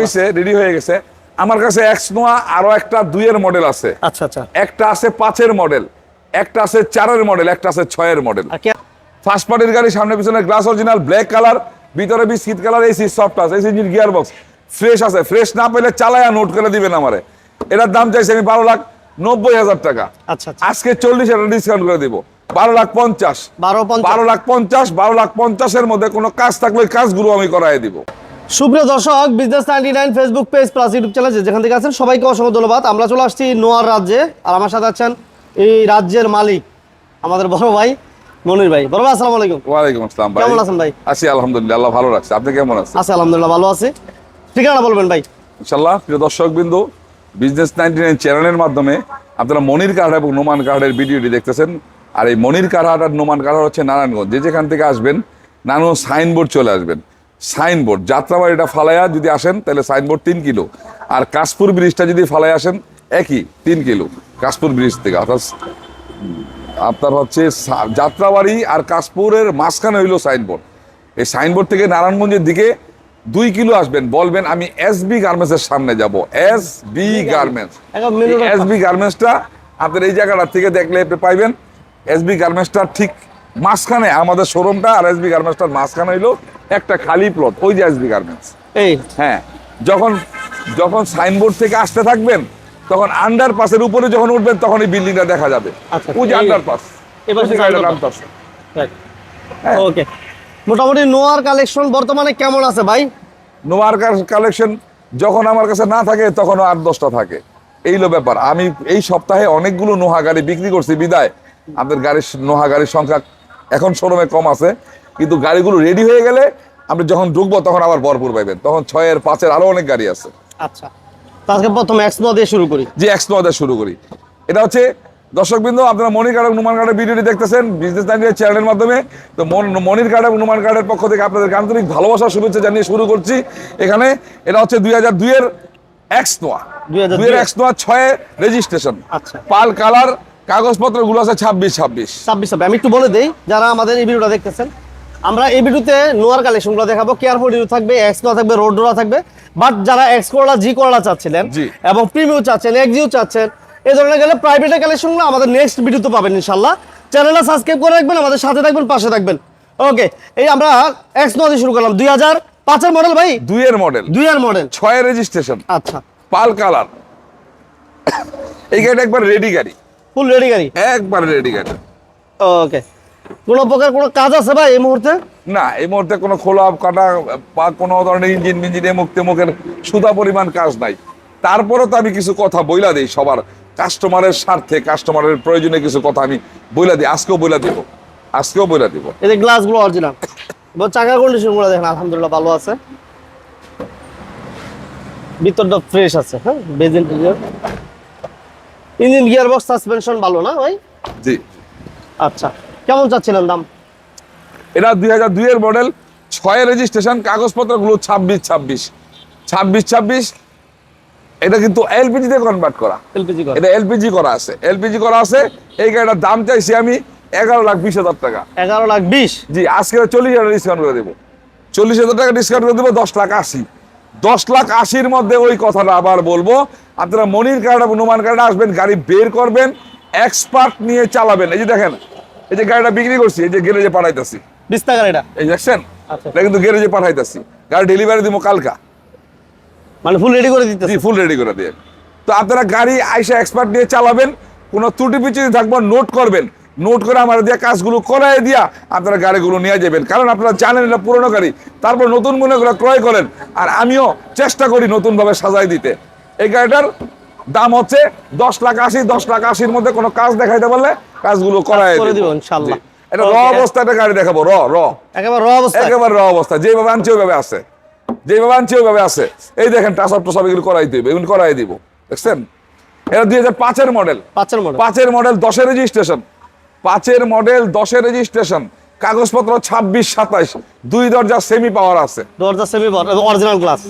হয়েছে রেডি হয়ে গেছে। আমার কাছে এক্স নোয়া আরও একটা দুইয়ের মডেল আছে। আচ্ছা আচ্ছা। একটা আছে পাঁচের মডেল একটা আছে চারের মডেল একটা আছে ছয়ের মডেল ফার্স্ট পার্টির গাড়ি সামনে পিছনে গ্লাস অরিজিনাল ব্ল্যাক কালার ভিতরে বিস্কিট কালার এসি সফট আছে AC engine gear box fresh আছে। ফ্রেশ না পেলে চালায়া নোট করে দিবেন আমারে। এটার দাম চাইছি আমি বারো লাখ নব্বই হাজার টাকা। আচ্ছা আচ্ছা। আজকে চল্লিশ হাজার ডিসকাউন্ট করে দিব। বারো লাখ পঞ্চাশ। বারো লাখ পঞ্চাশ বারো লাখ পঞ্চাশের মধ্যে কোনো কাজ থাকলে কাজগুলো আমি করাই দিব। সুপ্রিয় দর্শক business ninety nine Facebook page plus YouTube channel যেখান থেকে আছেন সবাইকে অসংখ্য ধন্যবাদ। আমরা চলে আসছি নোয়ার রাজ্যে আর আমার সাথে আছেন এই রাজ্যের মালিক আমাদের বড় ভাই মনির ভাই। বড় ভাই আসসালামু আলাইকুম। ওয়ালাইকুম আসসালাম ভাই। কেমন আছেন ভাই? আছি আলহামদুলিল্লাহ আল্লাহ ভালো রাখছে। আপনি কেমন আছেন? আছি আলহামদুলিল্লাহ ভালো আছি। ঠিকানা বলবেন ভাই। ইনশাল্লাহ প্রিয় দর্শক বিন্দু বিজনেস নাইনটি নাইন চ্যানেলের মাধ্যমে আপনারা মনির কার্ড এবং নোমান কার্ডের ভিডিওটি দেখতেছেন। আর এই মনির কার্ড আর নোমান কার্ড হচ্ছে নারায়ণগঞ্জ। যে যেখান থেকে আসবেন নারায়ণগঞ্জ সাইনবোর্ড চলে আসবেন। সাইনবোর্ড। যাত্রাবাড়িটা ফালাইয়া যদি আসেন তাহলে সাইনবোর্ড তিন কিলো। আর কাশপুর ব্রিজটা যদি ফালাই আসেন একই তিন কিলো। কাশপুর ব্রিজ থেকে। অর্থাৎ আপনার হচ্ছে যাত্রাবাড়ি আর কাশপুরের মাঝখানে হইল সাইনবোর্ড। এই সাইনবোর্ড থেকে নারায়ণগঞ্জের দিকে দুই কিলো আসবেন। বলবেন আমি এস বি গার্মেন্টসের সামনে যাব। S B garments. S B গার্মেন্টসটা আপনার এই জায়গাটা থেকে দেখলে পাইবেন। এস বি গার্মেন্টসটার ঠিক মাঝখানে আমাদের শোরুমটা আর এস বি গার্মেন্টসটার মাঝখানে হইল একটা খালি প্লট ওই যে এস বি গার্মেন্টস এই। হ্যাঁ যখন যখন সাইনবোর্ড থেকে আসতে থাকবেন তখন আন্ডার পাসের উপরে যখন উঠবেন তখন এই বিল্ডিংটা দেখা যাবে। আচ্ছা, ওই যে এই- আন্ডার পাস এবার হচ্ছে underpass। হ্যাঁ। ওকে। মোটামুটি নোয়ার কালেকশন বর্তমানে কেমন আছে ভাই? নোয়ার কালেকশন যখন আমার কাছে না থাকে তখন আট দশটা থাকে। এই হলো ব্যাপার। আমি এই সপ্তাহে অনেকগুলো নোহা গাড়ি বিক্রি করছি বিদায়। আমাদের গাড়ির নোহা গাড়ির সংখ্যা এখন শোরুমে কম আছে কিন্তু গাড়িগুলো রেডি হয়ে গেলে আপনি যখন ঢুকবো তখন আবার ভরপুর পাইবেন। তখন ছয়ের পাঁচের আরও অনেক গাড়ি আছে। আচ্ছা। আজকে প্রথম এক্স দিয়ে শুরু করি। যে এক্স নোয়াদের শুরু করি। এটা হচ্ছে দর্শকবৃন্দ আপনারা মনির কার্ড এবং নুমান কার্ডের ভিডিওটি দেখতেছেন বিজনেস নাইনের চ্যানেলের মাধ্যমে। তো মন- মনির কার্ড এবং নুমান কার্ডের পক্ষ থেকে আপনাদের আন্তরিক ভালোবাসা শুভেচ্ছা জানিয়ে শুরু করছি। এখানে এটা হচ্ছে দুই হাজার দুইয়ের এক্স নোয়া। 2002 দুইয়ের এক্স নোয়া ছয় রেজিস্ট্রেশন আচ্ছা। পাল কালার কাগজপত্রগুলো আছে ছাব্বিশ ছাব্বিশ। ছাব্বিশ ছাব্বিশ। আমি একটু বলে দিই যারা আমাদের এই ভিডিওটা দেখতেছেন আমরা এই ভিডিওতে নোয়ার কালেকশনগুলো দেখাবো। কেয়ারফুল রিভিউ থাকবে এক্স নোয়া থাকবে রোড ডোরা থাকবে। বাট যারা এক্স করলা জি করলা চাচ্ছিলেন। এবং প্রিমিয়াম চাচ্ছেন এক্সিও চাচ্ছেন এই ধরনের গেলে প্রাইভেটের কালেকশনগুলো আমাদের নেক্সট ভিডিওতে পাবেন ইনশাল্লাহ চ্যানেলটা সাবস্ক্রাইব করে রাখবেন আমাদের সাথে থাকবেন পাশে থাকবেন। ওকে এই আমরা এক্স নোয়া দিয়ে শুরু করলাম। দুই হাজার পাঁচের মডেল ভাই? দুইয়ের মডেল দুই আর মডেল ছয় রেজিস্ট্রেশন আচ্ছা। Pearl colour. এই গাড়িটা একবার রেডি গাড়ি। ফুল রেডি গাড়ি? একবার রেডি গাড়ি। ওকে কোনো প্রকার কোনো কাজ আছে ভাই এই মুহূর্তে? না এই মুহূর্তে কোনো খোলা কাটা বা কোনো ধরনের ইঞ্জিন মিঞ্জিন এমুক তেমুকের সুদা পরিমাণ কাজ নাই। তারপরে তো আমি কিছু কথা বইলা দিই সবার। কাস্টমারের স্বার্থে কাস্টমারের প্রয়োজনে কিছু কথা আমি বইলা দিই। আজকেও বইলা দিব। আজকেও বইলা দিব। এই যে গ্লাসগুলো অরিজিনাল চাকার কন্ডিশনগুলো দেখেন আলহামদুলিল্লাহ ভালো আছে। ভিতরটা ফ্রেশ আছে হ্যাঁ? Beige interior engine gear box suspension ভালো না ভাই? জি। আচ্ছা কেমন চাচ্ছিলেন দাম? এটা দুই হাজার দুইয়ের মডেল ছয় রেজিস্ট্রেশন কাগজপত্রগুলো ছাব্বিশ ছাব্বিশ। ছাব্বিশ ছাব্বিশ এটা কিন্তু এলপিজি তে কনভার্ট করা। এলপিজি করে। এটা এলপিজি করা আছে। এলপিজি করা আছে। এই গাড়িটার দাম চাইছি আমি এগারো লাখ বিশ হাজার টাকা। এগারো লাখ বিশ? জি আজকে চল্লিশ হাজার ডিসকাউন্ট করে দেবো। চল্লিশ হাজার টাকা ডিসকাউন্ট করে দেবো দশ লাখ আশি। দশ লাখ আশির মধ্যে ওই কথাটা আবার বলব। আপনারা মনির কার্ড এবং নুমান কার্ডে আসবেন গাড়ি বের করবেন এক্সপার্ট নিয়ে চালাবেন। এই যে দেখেন এই যে গাড়িটা বিক্রি করছি এই যে গ্যারেজে পাঠাইতেছি। বিস্তা গাড়িটা? এই দেখছেন? আচ্ছা। এটা কিন্তু গ্যারেজে পাঠাইতেছি। গাড়ি ডেলিভারি দিব কালকা। মানে ফুল রেডি করে দিতে ফুল রেডি করে দিয়ে। তো আপনারা গাড়ি আইসা এক্সপার্ট নিয়ে চালাবেন কোনো ত্রুটি পিছু থাকব নোট করবেন। নোট করে আমার দিয়ে কাজগুলো করাই দিয়া আপনারা গাড়িগুলো নিয়ে যাবেন। কারণ আপনারা জানেন এটা পুরোনো গাড়ি। তারপর নতুন মনে করে ক্রয় করেন। আর আমিও চেষ্টা করি নতুনভাবে সাজাই দিতে। এই গাড়িটার দাম হচ্ছে দশ লাখ আশি দশ লাখ আশির মধ্যে কোনো কাজ দেখাইতে পারলে কাজগুলো করাই দিব। এটা র অবস্থা একটা গাড়ি দেখাবো র র। একেবারে র অবস্থা একেবারে র অবস্থা যেভাবে আনছে ওইভাবে আছে। যেভাবে আনছে ওইভাবে আছে। এই দেখেন টাচ আপ এগুলো করাই দিব এগুলো করাই দিব। দেখছেন? এটা দুই হাজার পাঁচের মডেল পাঁচের মডেল পাঁচের মডেল দশের রেজিস্ট্রেশন পাঁচের মডেল দশের রেজিস্ট্রেশন কাগজপত্র ছাব্বিশ সাতাইশ। দুই দরজা সেমি পাওয়ার আছে। দরজা সেমি পাওয়ার অরিজিনাল গ্লাস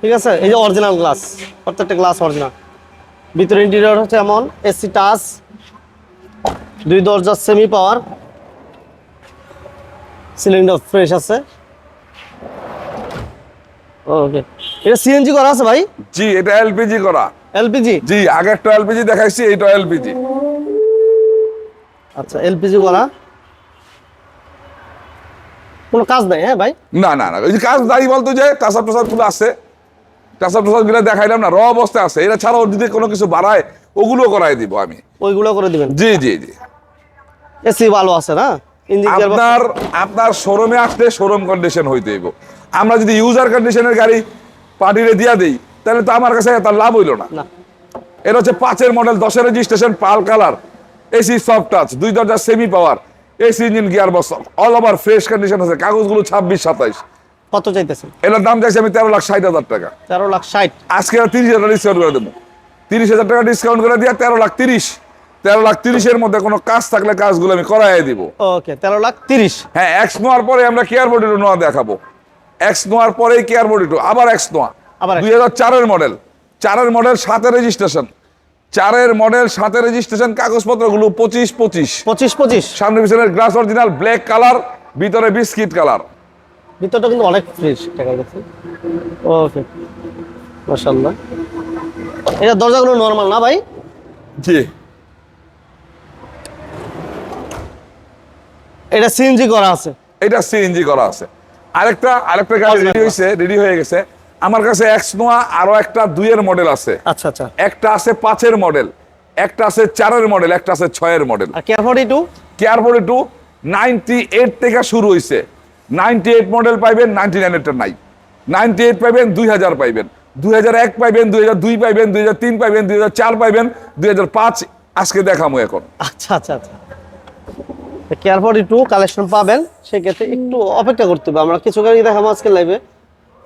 ঠিক আছে? এই যে অরিজিনাল গ্লাস প্রত্যেকটা গ্লাস অরিজিনাল ভিতরে ইন্টেরিয়র হচ্ছে এমন এসি টাচ দুই দরজা সেমি পাওয়ার সিলিন্ডার ফ্রেশ আছে। ওকে এটা সিএনজি করা আছে ভাই? জি এটা এলপিজি করা। এলপিজি জি আগে একটা এলপিজি দেখাইছি এটা এলপিজি আচ্ছা এলপিজি করা কোনো কাজ নাই হ্যাঁ ভাই? না না না ওই যে কাজ বলতো যে আছে। দেখাইলাম না র অবস্থায় আছে। এটা ছাড়াও যদি কোনো কিছু বাড়ায় ওগুলো করাই দিব আমি। ওইগুলো করে দিবেন? জি জি জি। এসি ভালো আছে না? আপনার আপনার শোরুমে আসলে শোরুম কন্ডিশন হইতে হইব। আমরা যদি ইউজার কন্ডিশনের গাড়ি পার্টিরে দিয়া দেই তাহলে তো আমার কাছে তার লাভ হইল না। না। এটা হচ্ছে পাঁচের মডেল দশের registration pearl colour. AC soft touch দুই দরজা semi power AC engine gear box all over fresh condition আছে কাগজগুলো ছাব্বিশ সাতাইশ। কত চাইতেছেন? এটার দাম চাইছি আমি তেরো লাখ ষাট হাজার টাকা। তেরো লাখ ষাট। আজকে তিরিশ হাজার ডিসকাউন্ট করে দেবো। তিরিশ হাজার টাকা ডিসকাউন্ট করে দিয়ে তেরো লাখ তিরিশ। তেরো লাখ তিরিশের মধ্যে কোনো কাজ থাকলে কাজগুলো আমি করাই দিব। ওকে তেরো লাখ তিরিশ। হ্যাঁ এক্স নোয়ার পরে আমরা কেয়ার বডি নোয়া দেখাবো। এক্স নোয়ার পরেই কেয়ার বডি টু আবার এক্স নোয়া। আবার। দুই হাজার চারের মডেল চারের মডেল সাতের রেজিস্ট্রেশন চারের মডেল সাথে রেজিস্ট্রেশন কাগজপত্রগুলো পঁচিশ পঁচিশ। পঁচিশ পঁচিশ। সামনে পিছনের গ্লাস অরিজিনাল ব্ল্যাক কালার ভিতরে বিস্কিট কালার ভিতরটা কিন্তু অনেক ফ্রেশ দেখা গেছে ওকে মাশাল্লাহ এটা দরজাগুলো নরমাল না ভাই? জি। এটা সিএনজি করা আছে। এটা সিএনজি করা আছে। আরেকটা আরেকটা গাড়ি রেডি হয়েছে রেডি হয়ে গেছে। আমার কাছে এক্স নোয়া আরও একটা দুইয়ের মডেল আছে। আচ্ছা আচ্ছা। একটা আছে পাঁচের মডেল একটা আছে চারের মডেল একটা আছে ছয়ের মডেল আর care forty two care forty two ninety eight থেকে শুরু হয়েছে নাইনটি এইট মডেল পাইবেন নাইনটি নাইনেরটা নাই। নাইনটি এইট পাইবেন দুই হাজার পাইবেন। দুই হাজার এক পাইবেন দুই হাজার দুই পাইবেন দুই হাজার তিন পাইবেন দুই হাজার চার পাইবেন দুই হাজার পাঁচ আজকে দেখামো এখন। আচ্ছা আচ্ছা আচ্ছা। কেয়ার ফর্টি টু কালেকশন পাবেন সেক্ষেত্রে একটু অপেক্ষা করতে হবে। আমরা কিছু গাড়ি দেখাবো আজকে লাইভে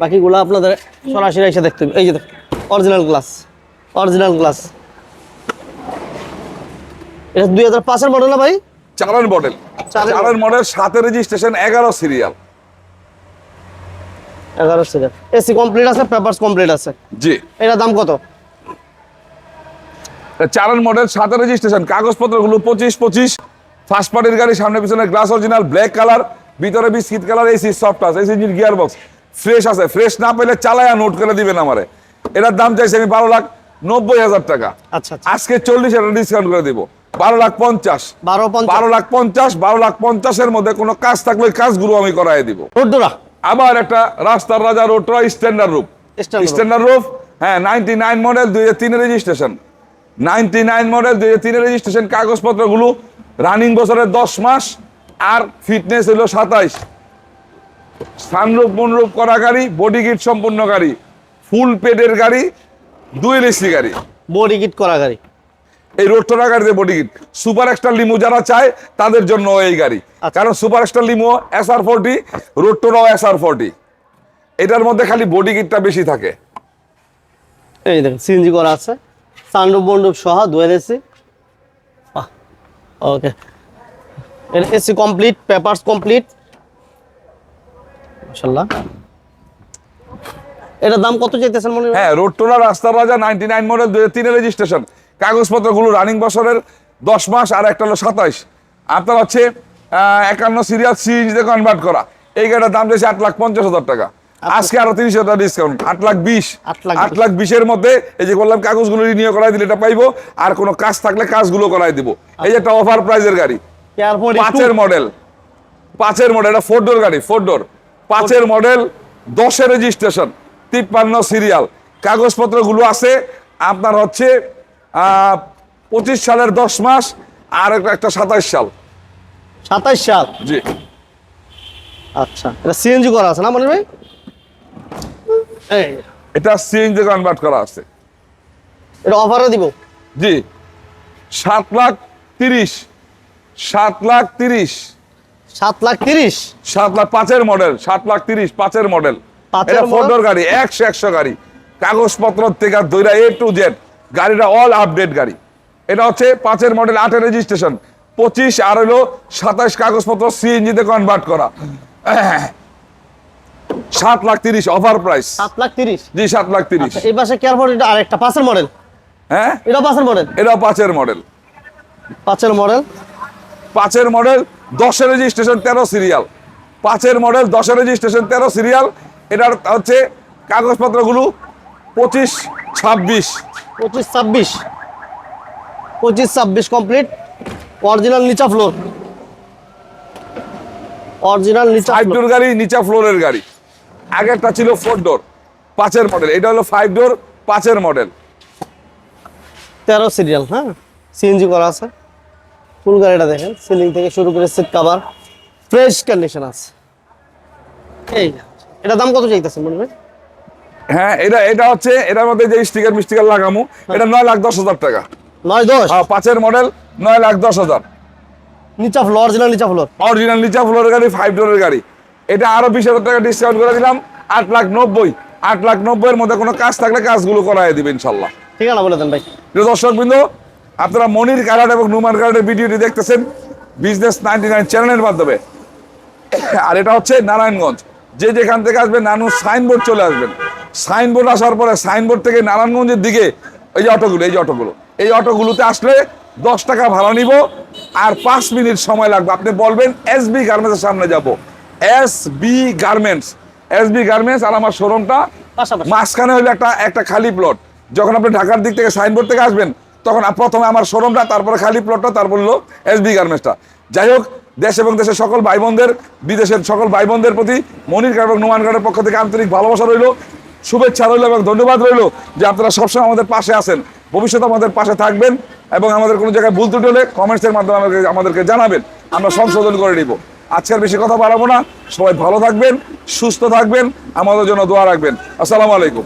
বাকিগুলো আপনাদের সরাসরি এসে দেখতে হবে। এই যে অরিজিনাল গ্লাস অরিজিনাল গ্লাস এটা দুই হাজার পাঁচের মডেল না ভাই? চারের মডেল চারের মডেল সাতের রেজিস্ট্রেশন এগারো সিরিয়াল এগারো সিরিয়াল এসি কমপ্লিট আছে পেপারস কমপ্লিট আছে। জি। এটার দাম কত? চারের মডেল সাতের রেজিস্ট্রেশন কাগজপত্রগুলো পঁচিশ পঁচিশ। ফার্স্ট পার্টির গাড়ি সামনে পিছনে গ্লাস অরিজিনাল ব্ল্যাক কালার ভিতরে বিস্কিট কালার এসি সফট আছে AC engine gear box fresh আছে। ফ্রেশ না পেলে চালায়া নোট করে দিবেন আমারে। এটার দাম চাইছি আমি বারো লাখ নব্বই হাজার টাকা। আচ্ছা আচ্ছা। আজকে চল্লিশ হাজার ডিসকাউন্ট করে দিব। বারো লাখ পঞ্চাশ। বারো বারো লাখ পঞ্চাশ বারো লাখ পঞ্চাশের মধ্যে কোনো কাজ থাকলে কাজগুলো আমি করাই দিব। আবার একটা রাস্তার রাজা রোডটা স্ট্যান্ডার্ড রূপ roof। স্ট্যান্ডার্ড রূপ হ্যাঁ নাইনটি নাইন মডেল দুই হাজার তিনের রেজিস্ট্রেশন নাইনটি নাইন মডেল দুই হাজার তিনের রেজিস্ট্রেশন কাগজপত্রগুলো রানিং বছরের দশ মাস আর ফিটনেস হলো সাতাইশ। সানরূপ মনরূপ করা গাড়ি বডি কিট সম্পূর্ণ গাড়ি ফুল পেডের গাড়ি দুই এসি গাড়ি। বডি কিট করা গাড়ি। এই রোডটোরা গাড়িতে body kit super extra limo যারা চায় তাদের জন্য এই গাড়ি। আচ্ছা। কারণ super extra limo S R forty রোডটোরাও S R forty এটার মধ্যে খালি বডি কিটটা বেশি থাকে। এই দেখেন সিএনজি করা আছে। সানরুফ বন্ডুপ সহ dual AC okay AC complete papers complete মাশাল্লাহ এটার দাম কত চাইতেছেন মনে হয় রোডটোরা রাস্তার রাজা নাইনটি নাইন মডেল দুই তিনের রেজিস্ট্রেশন কাগজপত্রগুলো রানিং বছরের দশ মাস আর একটা হলো সাতাইশ। আপনার হচ্ছে আহ, একান্ন সিরিয়াল সিএনজিতে কনভার্ট করা। এই গাড়িটার দাম দিয়েছে আট লাখ পঞ্চাশ হাজার টাকা। আজকে আরও তিরিশ হাজার ডিসকাউন্ট আট লাখ বিশ। আট লাখ বিশের মধ্যে এই যে বললাম কাগজগুলো রিনিউ করাই দিলে এটা পাইবো। আর কোনো কাজ থাকলে কাজগুলো করাই দিব। এই যে একটা অফার প্রাইজের গাড়ি। পাঁচের মডেল পাঁচের মডেল এটা ফোর ডোর গাড়ি ফোর ডোর পাঁচের মডেল দশের রেজিস্ট্রেশন তিপ্পান্ন সিরিয়াল কাগজপত্রগুলো আছে আপনার হচ্ছে পঁচিশ সালের দশ মাস আর একটা- সাতাইশ সাল। সাতাইশ সাল? জি। আচ্ছা এটা সিএনজি করা আছে না মনে ভাই? এই। এটা সিএনজি কনভার্ট করা আছে। এটা অফারে দিব? জি। সাত লাখ তিরিশ। সাত লাখ তিরিশ। সাত লাখ তিরিশ। সাত লাখ পাঁচের মডেল সাত লাখ তিরিশ পাঁচের মডেল এটা? ফোর গাড়ি একশো একশো গাড়ি। কাগজপত্র থেকে দইরা এ টু জেড গাড়িটা অল আপডেট গাড়ি। এটা হচ্ছে পাঁচের মডেল আটের রেজিস্ট্রেশন পঁচিশ আর হলো সাতাশ কাগজপত্র সিএনজিতে কনভার্ট করা। সাত লাখ তিরিশ অফার প্রাইস সাত লাখ তিরিশ? জি সাত লাখ তিরিশ। আচ্ছা, এই পাশে কেয়ার ফোর এটা আরেকটা পাঁচের মডেল হ্যাঁ? এটা পাঁচের মডেল এটাও পাঁচের মডেল পাঁচের মডেল পাঁচের মডেল দশের রেজিস্ট্রেশন তেরো সিরিয়াল পাঁচের মডেল দশের রেজিস্ট্রেশন তেরো সিরিয়াল এটার হচ্ছে কাগজপত্রগুলো পঁচিশ ছাব্বিশ। পঁচিশ ছাব্বিশ। পঁচিশ ছাব্বিশ কমপ্লিট অরিজিনাল নিচা ফ্লোর অরিজিনাল নিচা ফাইভ ডোর গাড়ি নিচা ফ্লোরের গাড়ি। আগেরটা ছিল ফোর ডোর পাঁচের মডেল এটা হলো ফাইভ ডোর পাঁচের মডেল তেরো সিরিয়াল হ্যাঁ? সিএনজি করা আছে। ফুল গাড়িটা দেখেন সিলিং থেকে শুরু করে সিট কাভার ফ্রেশ কন্ডিশন আছে। এই এটা দাম কত চাইতেছেন মনে হয় হ্যাঁ এটা এটা হচ্ছে এটার মধ্যে যে স্টিকার মিস্টিকার লাগামো এটা নয় লাখ দশ হাজার টাকা। নয় দশ? হ্যাঁ পাঁচের মডেল নয় লাখ দশ হাজার। নিচা ফ্লোর অরিজিনাল নিচা ফ্লোর অরিজিনাল নিচা ফ্লোরের গাড়ি ফাইভ ডোরের গাড়ি। এটা আরও বিশ হাজার টাকা ডিসকাউন্ট করে দিলাম আট লাখ নব্বই। আট লাখ নব্বইয়ের মধ্যে কোনো কাজ থাকলে কাজগুলো করাই দিবে ইনশাল্লাহ। ঠিকানা বলে দেন ভাই। দর্শক বিন্দু আপনারা মনির কার্ড এবং নুমান কার্ডের ভিডিওটি দেখতেছেন বিজনেস নাইনটি নাইন চ্যানেলের মাধ্যমে। আর এটা হচ্ছে নারায়ণগঞ্জ। যে যেখান থেকে আসবেন নানু সাইনবোর্ড চলে আসবেন। সাইনবোর্ড আসার পরে সাইনবোর্ড থেকে নারায়ণগঞ্জের দিকে এই যে অটোগুলো এই যে অটোগুলো এই অটোগুলোতে আসলে দশ টাকা ভাড়া নিব। আর পাঁচ মিনিট সময় লাগবে। আপনি বলবেন এস বি গার্মেন্টসের সামনে যাব। S B garments S B garments আর আমার শোরুমটা মাঝখানে হলো একটা একটা খালি প্লট যখন আপনি ঢাকার দিক থেকে সাইনবোর্ড থেকে আসবেন তখন প্রথমে আমার শোরুমটা, তারপরে খালি প্লটটা তারপর হলো এসবি গার্মেন্টসটা যাই হোক, দেশ এবং দেশের সকল ভাই বোনদের বিদেশের সকল ভাই বোনদের প্রতি মনির কার্ড এবং নোমান কার্ডের পক্ষ থেকে আন্তরিক ভালোবাসা রইল, শুভেচ্ছা রইল এবং ধন্যবাদ রইল যে আপনারা সবসময় আমাদের পাশে আছেন। ভবিষ্যতে আমাদের পাশে থাকবেন এবং আমাদের কোনো জায়গায় ভুল ত্রুটি হলে কমেন্টসের মাধ্যমে আমাদেরকে আমাদেরকে জানাবেন। আমরা সংশোধন করে নিব। আজকের বেশি কথা বাড়াবো না। সবাই ভালো থাকবেন, সুস্থ থাকবেন, আমাদের জন্য দোয়া রাখবেন। আসসালামু আলাইকুম।